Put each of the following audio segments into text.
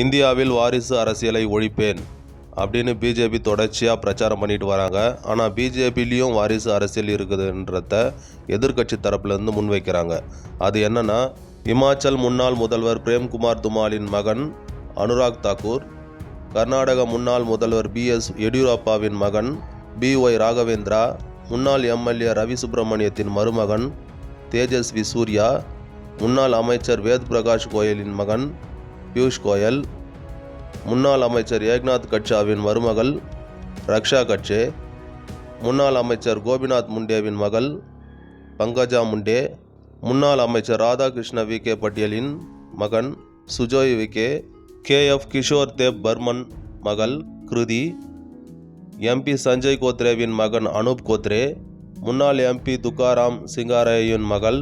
இந்தியாவில் வாரிசு அரசியலை ஒழிப்பேன் அப்படின்னு பிஜேபி தொடர்ச்சியாக பிரச்சாரம் பண்ணிட்டு வராங்க. ஆனால் பிஜேபிலையும் வாரிசு அரசியல் இருக்குதுன்றத எதிர்க்கட்சி தரப்புலேருந்து முன்வைக்கிறாங்க. அது என்னென்னா இமாச்சல் முன்னாள் முதல்வர் பிரேம்குமார் துமாலின் மகன் அனுராக் தாக்கூர் கர்நாடக முன்னாள் முதல்வர் பிஎஸ் எடியூரப்பாவின் மகன் பி ஒய் ராகவேந்திரா முன்னாள் எம்எல்ஏ ரவி சுப்பிரமணியத்தின் மருமகன் தேஜஸ்வி சூர்யா முன்னாள் அமைச்சர் வேத் பிரகாஷ் கோயலின் மகன் பியூஷ் கோயல் முன்னாள் அமைச்சர் ஏக்நாத் கட்சாவின் மருமகள் ரக்ஷா கட்சே முன்னாள் அமைச்சர் கோபிநாத் முண்டேவின் மகள் பங்கஜா முண்டே முன்னாள் அமைச்சர் ராதாகிருஷ்ண விகே பட்டியலின் மகன் Sujoy V K K. F. Kishore Dev Burman மகள் கிருதி எம்பி சஞ்சய் கோத்ரேவின் மகன் அனூப் கோத்ரே முன்னாள் எம்பி துக்காராம் சிங்காரேயின் மகள்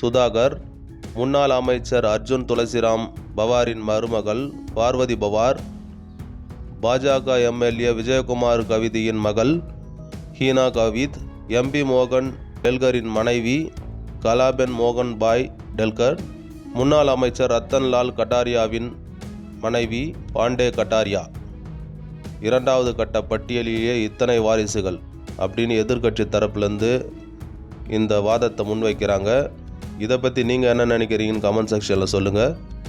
சுதாகர் முன்னாள் அமைச்சர் அர்ஜுன் துளசிராம் பவாரின் மருமகள் பார்வதி பவார் பாஜக எம்எல்ஏ விஜயகுமார் கவிதியின் மகள் ஹீனா கவித் எம்பி மோகன் டெல்கரின் மனைவி கலாபென் மோகன் பாய் டெல்கர் முன்னாள் அமைச்சர் ரத்தன்லால் கட்டாரியாவின் மனைவி பாண்டே கட்டாரியா. இரண்டாவது கட்ட பட்டியலிலேயே இத்தனை வாரிசுகள் அப்படின்னு எதிர்க்கட்சி தரப்புலேருந்து இந்த வாதத்தை முன்வைக்கிறாங்க. இதை பற்றி நீங்கள் என்ன நினைக்கிறீங்கன்னு கமெண்ட் செக்ஷனில் சொல்லுங்கள்